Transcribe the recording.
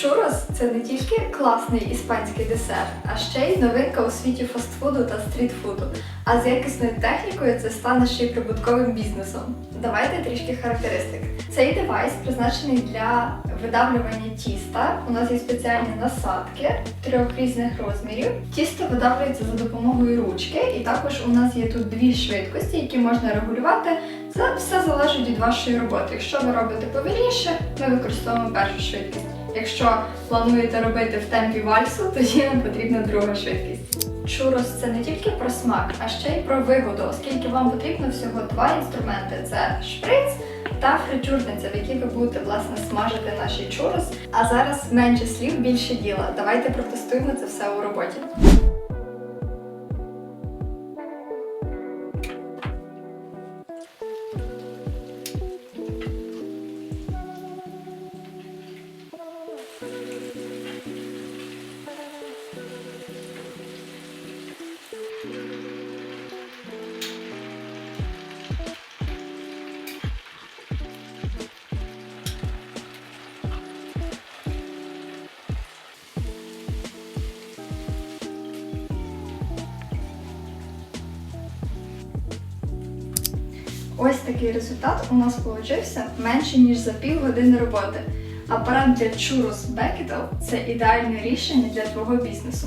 Churros – це не тільки класний іспанський десерт, а ще й новинка у світі фастфуду та стрітфуду. А з якісною технікою це стане ще й прибутковим бізнесом. Давайте трішки характеристик. Цей девайс призначений для видавлювання тіста. У нас є спеціальні насадки трьох різних розмірів. Тісто видавлюється за допомогою ручки, і також у нас є тут дві швидкості, які можна регулювати. Це все залежить від вашої роботи. Якщо ви робите повільніше, ми використовуємо першу швидкість. Якщо плануєте робити в темпі вальсу, тоді нам потрібна друга швидкість. Чурос це не тільки про смак, а ще й про вигоду, оскільки вам потрібно всього два інструменти: це шприц та фритюрниця, в якій ви будете власне смажити наші чурос. А зараз менше слів, більше діла. Давайте протестуємо це все у роботі. Ось такий результат у нас получився менше ніж за півгодини роботи. Апарат для Churros Becketel – це ідеальне рішення для твого бізнесу.